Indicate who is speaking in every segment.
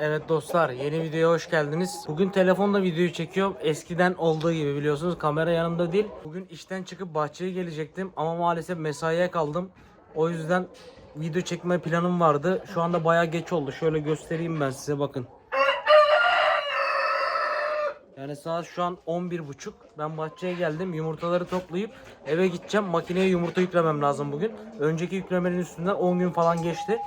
Speaker 1: Evet dostlar yeni videoya hoş geldiniz. Bugün telefonla videoyu çekiyorum. Eskiden olduğu gibi biliyorsunuz kamera yanımda değil. Bugün işten çıkıp bahçeye gelecektim ama maalesef mesaiye kaldım. O yüzden video çekme planım vardı. Şu anda baya geç oldu. Şöyle göstereyim ben size bakın. Yani saat şu an 11.30. Ben bahçeye geldim. Yumurtaları toplayıp eve gideceğim. Makineye yumurta yüklemem lazım bugün. Önceki yüklemenin üstünden 10 gün falan geçti.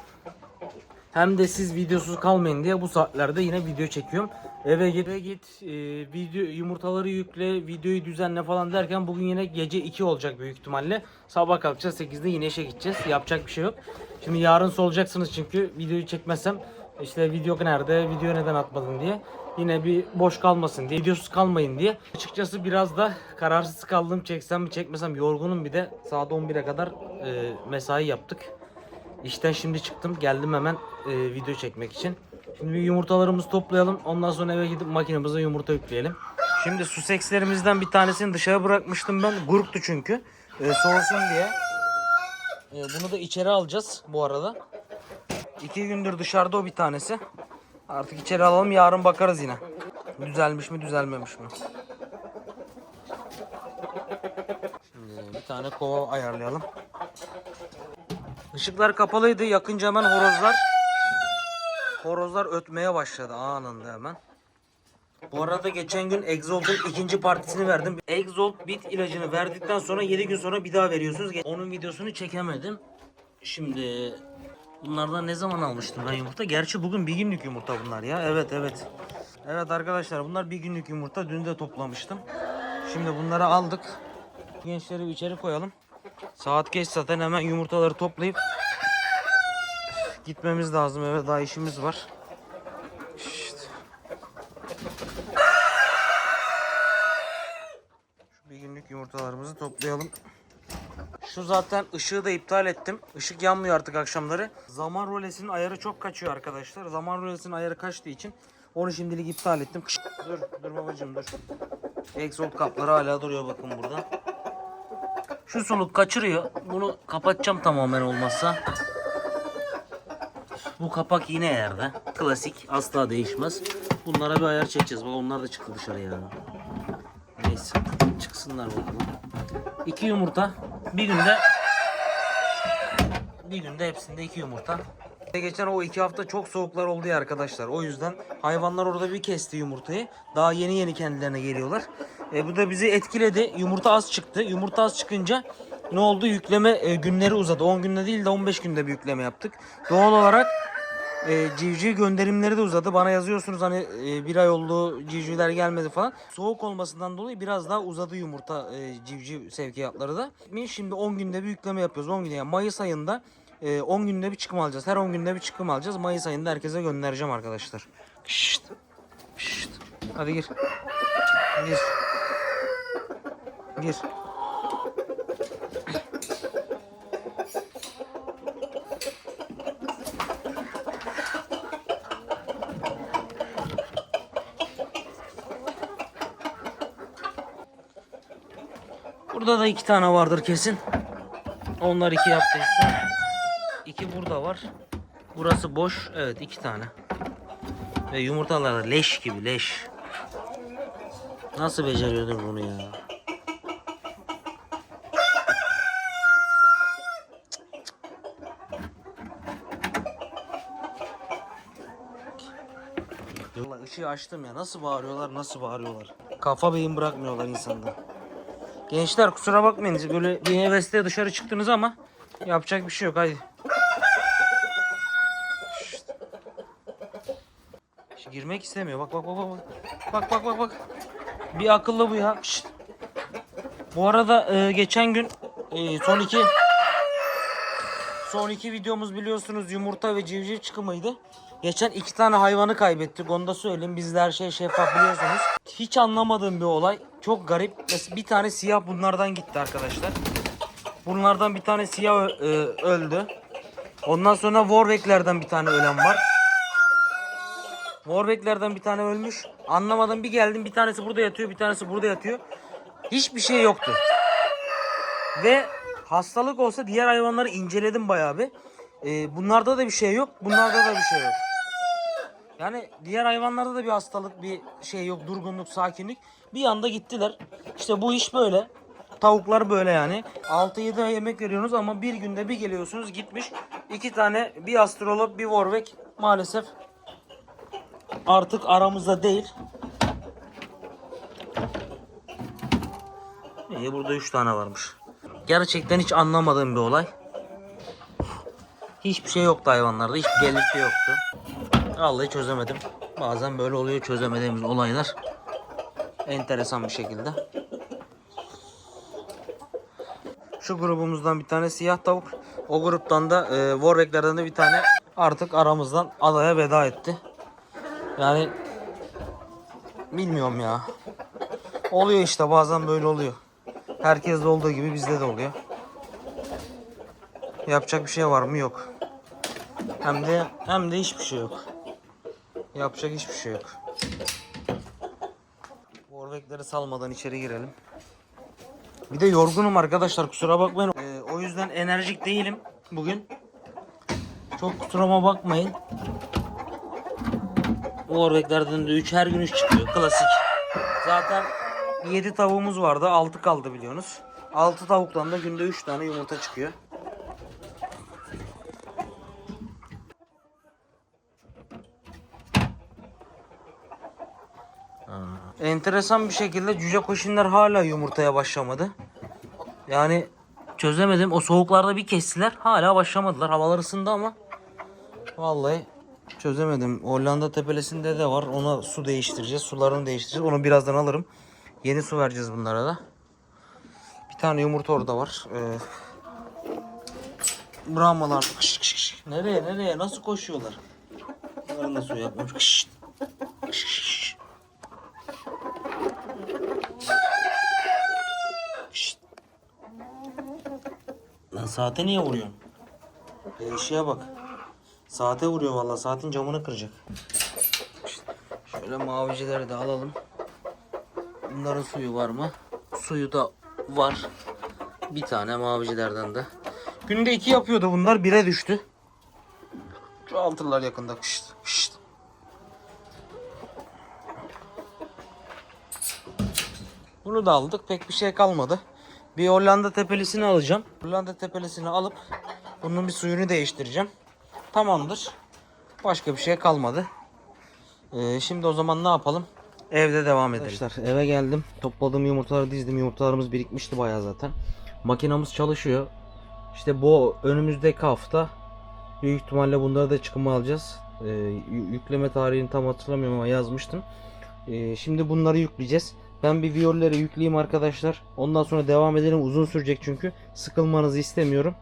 Speaker 1: Hem de siz videosuz kalmayın diye bu saatlerde yine video çekiyorum. Eve git, eve git e, video yumurtaları yükle, videoyu düzenle falan derken bugün yine gece 2 olacak büyük ihtimalle. Sabah kalkacağız 8'de yine işe gideceğiz. Yapacak bir şey yok. Şimdi yarın solacaksınız çünkü videoyu çekmezsem işte video nerede, video neden atmadın diye. Yine bir boş kalmasın diye, videosuz kalmayın diye. Açıkçası biraz da kararsız kaldım. Çeksem mi çekmesem yorgunum bir de. Saat 11'e kadar e, mesai yaptık. İşten şimdi çıktım. Geldim hemen e, video çekmek için. Şimdi bir yumurtalarımızı toplayalım. Ondan sonra eve gidip makinemize yumurta yükleyelim. Şimdi Sussex'lerimizden bir tanesini dışarı bırakmıştım ben. Gurktu çünkü. E, soğusun diye. E, bunu da içeri alacağız bu arada. İki gündür dışarıda o bir tanesi. Artık içeri alalım yarın bakarız yine. Düzelmiş mi düzelmemiş mi? Şimdi bir tane kova ayarlayalım. Işıklar kapalıydı. Yakınca hemen horozlar horozlar ötmeye başladı anında hemen. Bu arada geçen gün Exalt'ın ikinci partisini verdim. Exalt bit ilacını verdikten sonra 7 gün sonra bir daha veriyorsunuz. Onun videosunu çekemedim. Şimdi bunlardan ne zaman almıştım ben yumurta? Gerçi bugün bir günlük yumurta bunlar ya. Evet evet. Evet arkadaşlar bunlar bir günlük yumurta. Dün de toplamıştım. Şimdi bunları aldık. Gençleri içeri koyalım. Saat geç zaten hemen yumurtaları toplayıp gitmemiz lazım eve daha işimiz var. İşte. Şu bir günlük yumurtalarımızı toplayalım. Şu zaten ışığı da iptal ettim. Işık yanmıyor artık akşamları. Zaman rolesinin ayarı çok kaçıyor arkadaşlar. Zaman rolesinin ayarı kaçtığı için onu şimdilik iptal ettim. Dur, dur babacığım dur. Exalt kapları hala duruyor bakın burada. Şu soluk kaçırıyor. Bunu kapatacağım tamamen olmazsa. Bu kapak yine yerde. Klasik. Asla değişmez. Bunlara bir ayar çekeceğiz. Bak onlar da çıktı dışarıya. Neyse. Çıksınlar bakalım. İki yumurta. Bir günde bir günde hepsinde iki yumurta. Geçen o iki hafta çok soğuklar oldu ya arkadaşlar. O yüzden hayvanlar orada bir kesti yumurtayı. Daha yeni yeni kendilerine geliyorlar. E, bu da bizi etkiledi. Yumurta az çıktı. Yumurta az çıkınca ne oldu? Yükleme e, günleri uzadı. 10 günde değil de 15 günde bir yükleme yaptık. Doğal olarak e, civciv gönderimleri de uzadı. Bana yazıyorsunuz hani e, bir ay oldu civcivler gelmedi falan. Soğuk olmasından dolayı biraz daha uzadı yumurta e, civciv sevkiyatları da. Şimdi 10 günde bir yükleme yapıyoruz. 10 günde yani Mayıs ayında e, 10 günde bir çıkım alacağız. Her 10 günde bir çıkım alacağız. Mayıs ayında herkese göndereceğim arkadaşlar. Şşt. Şşt. Hadi gir. Gir. Gir. Burada da iki tane vardır kesin. Onlar iki yaptıysa. İki burada var. Burası boş. Evet iki tane. Ve yumurtalar da leş gibi leş. Nasıl beceriyordur bunu ya? Işığı açtım ya. Nasıl bağırıyorlar, nasıl bağırıyorlar. Kafa beyin bırakmıyorlar insanda. Gençler kusura bakmayın. Böyle bir hevesle dışarı çıktınız ama yapacak bir şey yok. Hadi. Şşt. Girmek istemiyor. Bak bak bak bak. Bak bak bak bak. Bir akıllı bu ya. Şşt. Bu arada e, geçen gün e, son iki son iki videomuz biliyorsunuz yumurta ve civciv çıkımıydı. Geçen iki tane hayvanı kaybettik. Onu da söyleyeyim. Bizde her şey şeffaf biliyorsunuz. Hiç anlamadığım bir olay. Çok garip. Bir tane siyah bunlardan gitti arkadaşlar. Bunlardan bir tane siyah e, öldü. Ondan sonra Warwick'lerden bir tane ölen var. Warwick'lerden bir tane ölmüş. Anlamadım bir geldim bir tanesi burada yatıyor bir tanesi burada yatıyor. Hiçbir şey yoktu. Ve hastalık olsa diğer hayvanları inceledim bayağı bir. Ee, bunlarda da bir şey yok. Bunlarda da bir şey yok. Yani diğer hayvanlarda da bir hastalık, bir şey yok, durgunluk, sakinlik. Bir anda gittiler. İşte bu iş böyle. Tavuklar böyle yani. 6-7 ay yemek veriyorsunuz ama bir günde bir geliyorsunuz gitmiş. iki tane bir astrolog bir Warwick maalesef artık aramızda değil. İyi burada 3 tane varmış. Gerçekten hiç anlamadığım bir olay. Hiçbir şey yoktu hayvanlarda. Hiçbir belirti yoktu. Vallahi çözemedim. Bazen böyle oluyor çözemediğimiz olaylar. Enteresan bir şekilde. Şu grubumuzdan bir tane siyah tavuk. O gruptan da e, Warwick'lerden de bir tane artık aramızdan adaya veda etti. Yani bilmiyorum ya. Oluyor işte bazen böyle oluyor. Herkeste olduğu gibi bizde de oluyor. Yapacak bir şey var mı? Yok. Hem de hem de hiçbir şey yok. Yapacak hiçbir şey yok. Warwick'leri salmadan içeri girelim. Bir de yorgunum arkadaşlar kusura bakmayın. Ee, o yüzden enerjik değilim bugün. Çok kusuruma bakmayın. Warwick'lerden de 3 her gün 3 çıkıyor. Klasik. Zaten 7 tavuğumuz vardı. 6 kaldı biliyorsunuz. 6 tavuktan da günde 3 tane yumurta çıkıyor. Enteresan bir şekilde cüce koşinler hala yumurtaya başlamadı. Yani çözemedim. O soğuklarda bir kestiler. Hala başlamadılar. Havalar ısındı ama. Vallahi çözemedim. Hollanda tepelesinde de var. Ona su değiştireceğiz. Sularını değiştireceğiz. Onu birazdan alırım. Yeni su vereceğiz bunlara da. Bir tane yumurta orada var. Ee, Brahmalar. Kış, kış, kış. Nereye nereye? Nasıl koşuyorlar? Bunların da su yapmış. Kış. Kış, kış. Şşt. Lan saate niye vuruyorsun? Eşeğe bak. Saate vuruyor vallahi. Saatin camını kıracak. Şöyle mavicileri de alalım. Bunların suyu var mı? Suyu da var. Bir tane mavicilerden de. Günde iki yapıyordu bunlar. Bire düştü. Çoğaltırlar yakında. Şşt, şşt. Bunu da aldık. Pek bir şey kalmadı. Bir Hollanda tepelisini alacağım. Hollanda tepelisini alıp bunun bir suyunu değiştireceğim. Tamamdır. Başka bir şey kalmadı. Ee, şimdi o zaman ne yapalım? Evde devam edelim. Arkadaşlar eve geldim. Topladığım yumurtaları dizdim. Yumurtalarımız birikmişti bayağı zaten. Makinamız çalışıyor. İşte bu önümüzdeki hafta büyük ihtimalle bunları da çıkıma alacağız. Ee, yü- yükleme tarihini tam hatırlamıyorum ama yazmıştım. Ee, şimdi bunları yükleyeceğiz. Ben bir viyolleri yükleyeyim arkadaşlar. Ondan sonra devam edelim. Uzun sürecek çünkü. Sıkılmanızı istemiyorum.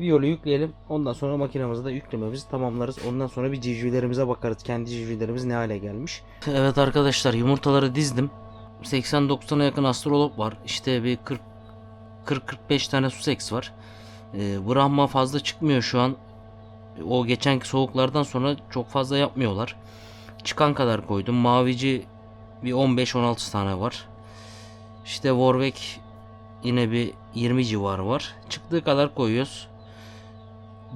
Speaker 1: Viyolu yükleyelim. Ondan sonra makinamızı da yüklememizi tamamlarız. Ondan sonra bir civcivlerimize bakarız. Kendi civcivlerimiz ne hale gelmiş. Evet arkadaşlar yumurtaları dizdim. 80-90'a yakın astrolog var. İşte bir 40 40-45 tane Sussex var. Ee, Brahma fazla çıkmıyor şu an. O geçenki soğuklardan sonra çok fazla yapmıyorlar. Çıkan kadar koydum. Mavici bir 15-16 tane var. İşte Warwick yine bir 20 civarı var. Çıktığı kadar koyuyoruz.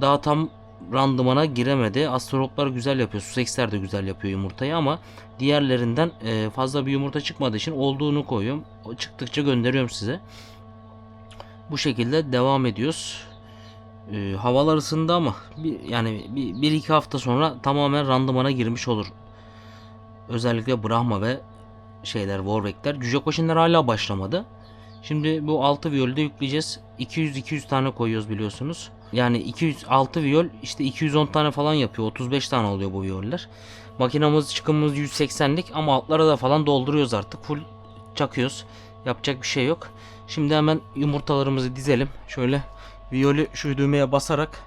Speaker 1: Daha tam randımana giremedi. Astrologlar güzel yapıyor. Sussex'ler de güzel yapıyor yumurtayı ama diğerlerinden e, fazla bir yumurta çıkmadığı için olduğunu koyuyorum. Çıktıkça gönderiyorum size. Bu şekilde devam ediyoruz. E, havalar ısındı ama bir, yani bir, bir iki hafta sonra tamamen randımana girmiş olur. Özellikle Brahma ve şeyler Warwick'ler. Cüce koşinler hala başlamadı. Şimdi bu 6 viyolü de yükleyeceğiz. 200-200 tane koyuyoruz biliyorsunuz. Yani 206 viyol işte 210 tane falan yapıyor. 35 tane oluyor bu viyoller. Makinamız çıkımımız 180'lik ama altlara da falan dolduruyoruz artık. Full çakıyoruz. Yapacak bir şey yok. Şimdi hemen yumurtalarımızı dizelim. Şöyle viyolü şu düğmeye basarak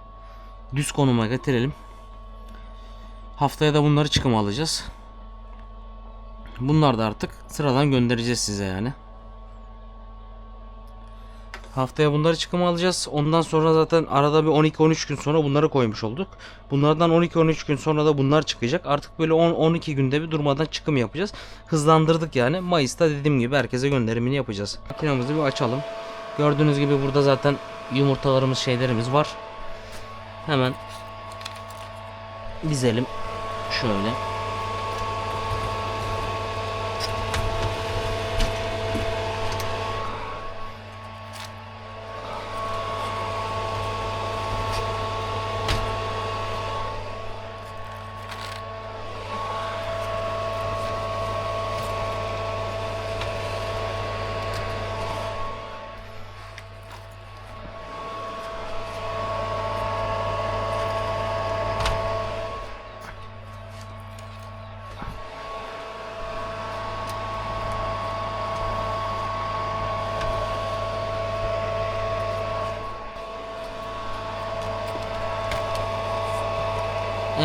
Speaker 1: düz konuma getirelim. Haftaya da bunları çıkıma alacağız. Bunlar da artık sıradan göndereceğiz size yani. Haftaya bunları çıkıma alacağız. Ondan sonra zaten arada bir 12-13 gün sonra bunları koymuş olduk. Bunlardan 12-13 gün sonra da bunlar çıkacak. Artık böyle 10-12 günde bir durmadan çıkım yapacağız. Hızlandırdık yani. Mayıs'ta dediğim gibi herkese gönderimini yapacağız. Makinamızı bir açalım. Gördüğünüz gibi burada zaten yumurtalarımız şeylerimiz var. Hemen dizelim. Şöyle.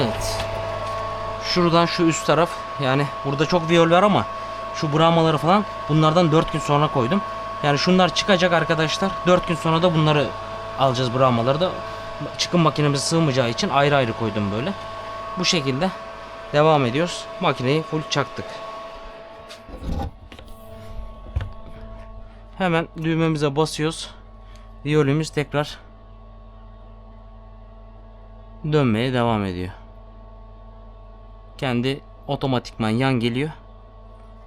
Speaker 1: Evet. Şuradan şu üst taraf yani burada çok viyol var ama şu brahmaları falan bunlardan 4 gün sonra koydum. Yani şunlar çıkacak arkadaşlar. 4 gün sonra da bunları alacağız brahmaları da. Çıkım makinemiz sığmayacağı için ayrı ayrı koydum böyle. Bu şekilde devam ediyoruz. Makineyi full çaktık. Hemen düğmemize basıyoruz. Viyolümüz tekrar dönmeye devam ediyor. Kendi otomatikman yan geliyor.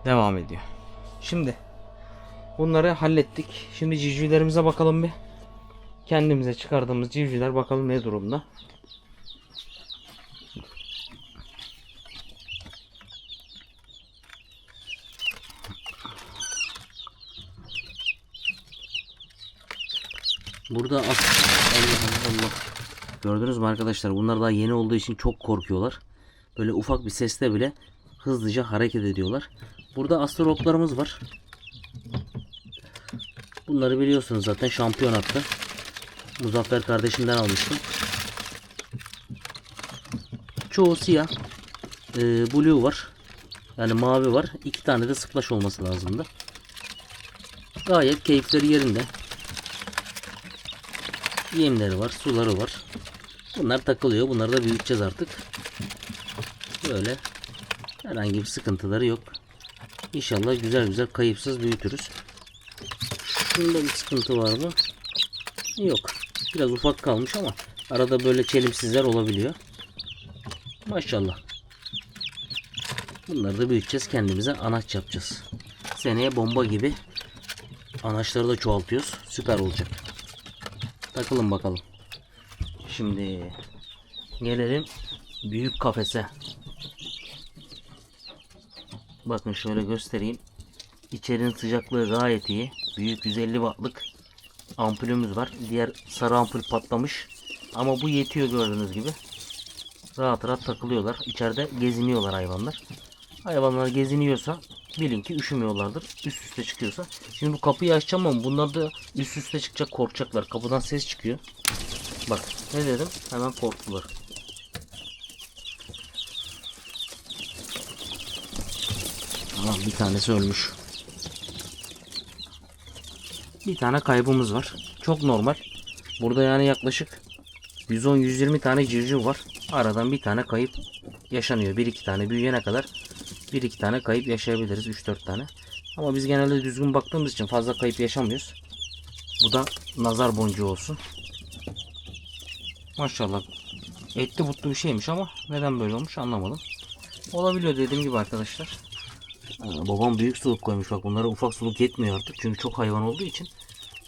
Speaker 1: Devam ediyor. Şimdi bunları hallettik. Şimdi civcivlerimize bakalım bir. Kendimize çıkardığımız civcivler bakalım ne durumda. Burada Allah Allah. Gördünüz mü arkadaşlar? Bunlar daha yeni olduğu için çok korkuyorlar. Böyle ufak bir sesle bile hızlıca hareket ediyorlar. Burada astrologlarımız var. Bunları biliyorsunuz zaten şampiyon hattı. Muzaffer kardeşimden almıştım. Çoğu siyah. Ee, blue var. Yani mavi var. İki tane de sıklaş olması lazımdı. Gayet keyifleri yerinde. Yemleri var, suları var. Bunlar takılıyor. Bunları da büyüteceğiz artık. Böyle herhangi bir sıkıntıları yok. İnşallah güzel güzel kayıpsız büyütürüz. Şunda bir sıkıntı var mı? Yok. Biraz ufak kalmış ama arada böyle çelimsizler olabiliyor. Maşallah. Bunları da büyüteceğiz. Kendimize anaç yapacağız. Seneye bomba gibi anaçları da çoğaltıyoruz. Süper olacak. Takılın bakalım. Şimdi gelelim büyük kafese. Bakın şöyle göstereyim. İçerinin sıcaklığı gayet iyi. Büyük 150 wattlık ampulümüz var. Diğer sarı ampul patlamış. Ama bu yetiyor gördüğünüz gibi. Rahat rahat takılıyorlar. İçeride geziniyorlar hayvanlar. Hayvanlar geziniyorsa bilin ki üşümüyorlardır. Üst üste çıkıyorsa. Şimdi bu kapıyı açacağım ama bunlar da üst üste çıkacak korkacaklar. Kapıdan ses çıkıyor. Bak ne dedim? Hemen korktular. Tamam bir tanesi ölmüş. Bir tane kaybımız var. Çok normal. Burada yani yaklaşık 110-120 tane civciv var. Aradan bir tane kayıp yaşanıyor. Bir iki tane büyüyene kadar bir iki tane kayıp yaşayabiliriz. 3-4 tane. Ama biz genelde düzgün baktığımız için fazla kayıp yaşamıyoruz. Bu da nazar boncuğu olsun. Maşallah. Etli butlu bir şeymiş ama neden böyle olmuş anlamadım. Olabiliyor dediğim gibi arkadaşlar. Babam büyük suluk koymuş bak bunlara ufak suluk yetmiyor artık. Çünkü çok hayvan olduğu için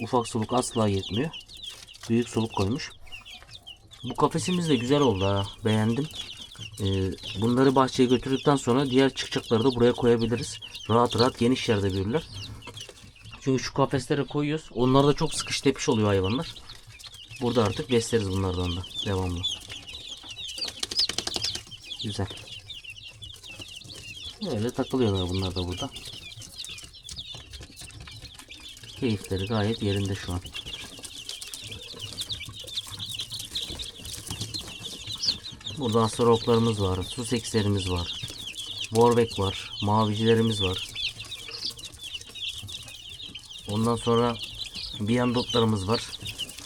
Speaker 1: ufak suluk asla yetmiyor. Büyük suluk koymuş. Bu kafesimiz de güzel oldu ha. Beğendim. Ee, bunları bahçeye götürdükten sonra diğer çıkacakları da buraya koyabiliriz. Rahat rahat geniş yerde büyürler. Çünkü şu kafeslere koyuyoruz. Onlarda çok sıkış tepiş oluyor hayvanlar. Burada artık besleriz bunlardan da devamlı. Güzel. Öyle takılıyorlar bunlar da burada. Keyifleri gayet yerinde şu an. Burada astrologlarımız var, Sussex'lerimiz var. Warbeck var, mavicilerimiz var. Ondan sonra Viandotlarımız var.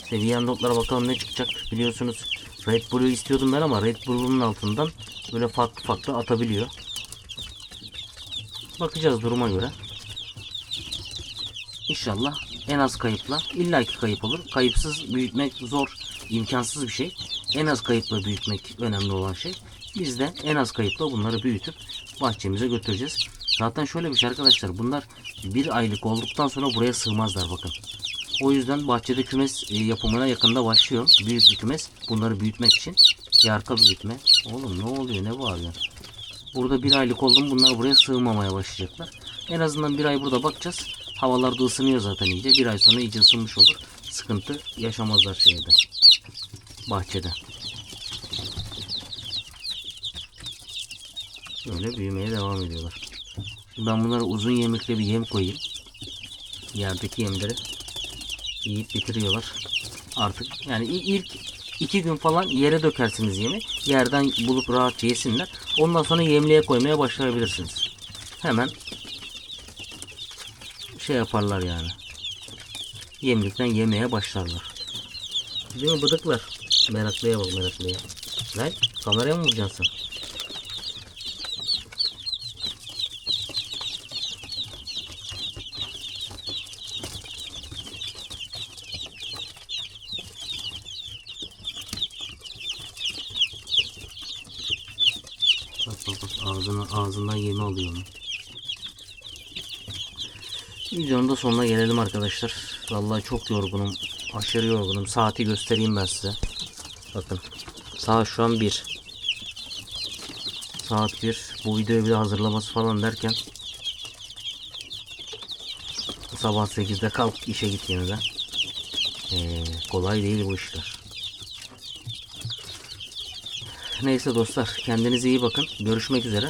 Speaker 1: İşte Viandotlara bakalım ne çıkacak. Biliyorsunuz Red Bull'u istiyordum ben ama Red Bull'un altından böyle farklı farklı atabiliyor. Bakacağız duruma göre. İnşallah en az kayıpla illaki kayıp olur. Kayıpsız büyütmek zor, imkansız bir şey. En az kayıpla büyütmek önemli olan şey. Biz de en az kayıpla bunları büyütüp bahçemize götüreceğiz. Zaten şöyle bir şey arkadaşlar. Bunlar bir aylık olduktan sonra buraya sığmazlar bakın. O yüzden bahçede kümes e, yapımına yakında başlıyor. Büyük bir kümes. Bunları büyütmek için. Yarka büyütme. Oğlum ne oluyor ne bağırıyor? Burada bir aylık oldum bunlar buraya sığmamaya başlayacaklar. En azından bir ay burada bakacağız. Havalar da ısınıyor zaten iyice. Bir ay sonra iyice ısınmış olur. Sıkıntı yaşamazlar şeyde. Bahçede. Böyle büyümeye devam ediyorlar. Ben bunlara uzun yemekli bir yem koyayım. Yerdeki yemleri yiyip bitiriyorlar. Artık yani ilk iki gün falan yere dökersiniz yemi. Yerden bulup rahatça yesinler. Ondan sonra yemliğe koymaya başlayabilirsiniz. Hemen şey yaparlar yani. Yemlikten yemeye başlarlar. Değil mi bıdıklar? Meraklıya bak meraklıya. Lan kameraya mı vuracaksın sen? Bak bak bak ağzına, ağzından yemi alıyor onu. Videonun da sonuna gelelim arkadaşlar. Vallahi çok yorgunum. Aşırı yorgunum. Saati göstereyim ben size. Bakın. Saat şu an 1. Saat 1. Bu videoyu bir de hazırlaması falan derken sabah 8'de kalk işe git yeniden. Ee, kolay değil bu işler. Neyse dostlar kendinize iyi bakın. Görüşmek üzere.